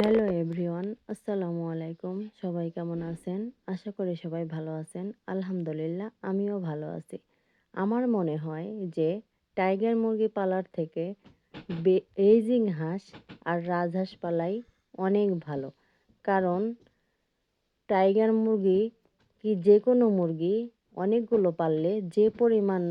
Hello everyone, আসসালামু আলাইকুম। সবাই কেমন আছেন? আশা করি সবাই ভালো আছেন। আলহামদুলিল্লাহ, আমিও ভালো আছি। আমার মনে হয় যে টাইগার মুরগি পালার থেকে বেজিং হাঁস আর রাজহাঁস পালাই অনেক ভালো। কারণ টাইগার মুরগি কি যে কোনো মুরগি, অনেকগুলো পাললে যে পরিমাণ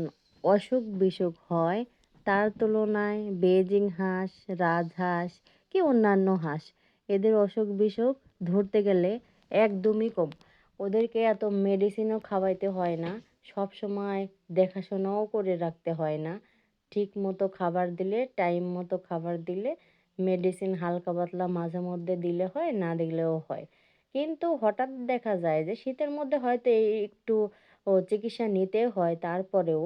অসুখ বিসুখ হয়, তার তুলনায় বেজিং হাঁস, রাজহাঁস কি অন্যান্য হাঁস এদের অসুখ বিসুখ ধরতে গেলে একদমই কম। ওদেরকে এত মেডিসিনও খাওয়াইতে হয় না, সব সময় দেখাশোনাও করে রাখতে হয় না। ঠিক মতো খাবার দিলে টাইম মতো খাবার দিলে মেডিসিন হালকা পাতলা মাঝে মধ্যে দিলে হয়, না দিলেও হয়। কিন্তু হঠাৎ দেখা যায় যে, শীতের মধ্যে হয়তো একটু চিকিৎসা নিতে হয়, তারপরেও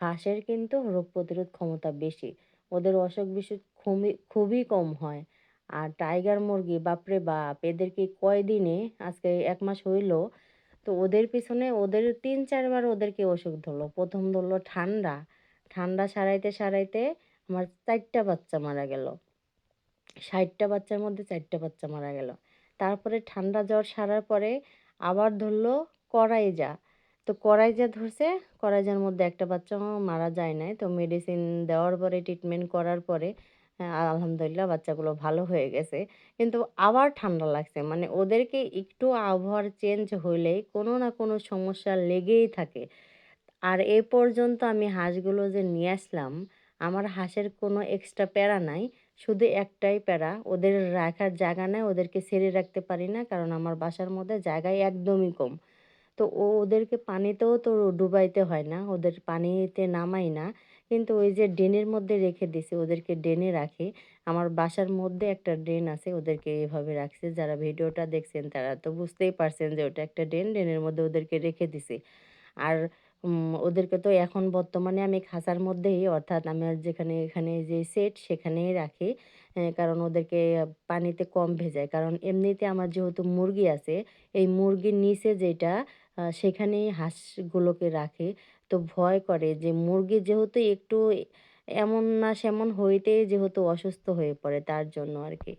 হাঁসের কিন্তু রোগ প্রতিরোধ ক্ষমতা বেশি। ওদের অসুখ বিসুখ খুবই খুবই কম হয়। আর টাইগার মুরগি, বাপরে বাপ! এদেরকে কয়দিনে? আজকে এক মাস হইল। তো ওদের পিছনে ওদের তিন চারবার ওদেরকে অসুখ ধরলো। প্রথম ধরলো ঠান্ডা। ঠান্ডা সারাইতে সারাইতে আমার চারটা বাচ্চা মারা গেল। ষাটটা বাচ্চার মধ্যে চারটা বাচ্চা মারা গেল। তারপরে ঠান্ডা জ্বর সারার পরে আবার ধরলো করাইজা। তো করাইজা ধরছে, করাইজার মধ্যে একটা বাচ্চা মারা যায় নাই। তো মেডিসিন দেওয়ার পরে ট্রিটমেন্ট করার পরে আলহামদুলিল্লাহ বাচ্চাগুলো ভালো হয়ে গেছে। কিন্তু আবার ঠান্ডা লাগছে। মানে ওদেরকে একটু আবহাওয়ার চেঞ্জ হইলেই কোনো না কোনো সমস্যা লেগেই থাকে। আর এ পর্যন্ত আমি হাঁসগুলো যে নিয়ে আসলাম, আমার হাঁসের কোনো এক্সট্রা প্যারা নাই। শুধু একটাই প্যারা, ওদের রাখার জায়গা নেই, ওদেরকে ছেড়ে রাখতে পারি না, কারণ আমার বাসার মধ্যে জায়গায় একদমই কম। তো ও ওদেরকে পানিতেও তো ডুবাইতে হয় না, ওদের পানিতে নামাই না। কিন্তু ওই যে ড্রেনের মধ্যে রেখে দিছে, ওদেরকে ড্রেনে রাখে। আমার বাসার মধ্যে একটা ড্রেন আছে, ওদেরকে এভাবে রাখছে। যারা ভিডিওটা দেখছেন তারা তো বুঝতেই পারছেন যে ওটা একটা ড্রেন, ড্রেনের মধ্যে ওদেরকে রেখে দিছে। আর ওদেরকে তো এখন বর্তমানে আমি খাঁচার মধ্যেই, অর্থাৎ আমার যেখানে, এখানে যে সেট সেখানেই রাখি কারণ ওদেরকে পানিতে কম ভেজায়। কারণ এমনিতে আমার যেহেতু মুরগি আছে, এই মুরগির নিচে যেটা সেখানেই হাঁসগুলোকে রাখে। তো ভয় করে যে মুরগি যেহেতু একটু এমন না সেমন হইতেই যেহেতু অসুস্থ হয়ে পড়ে, তার জন্য আর কি।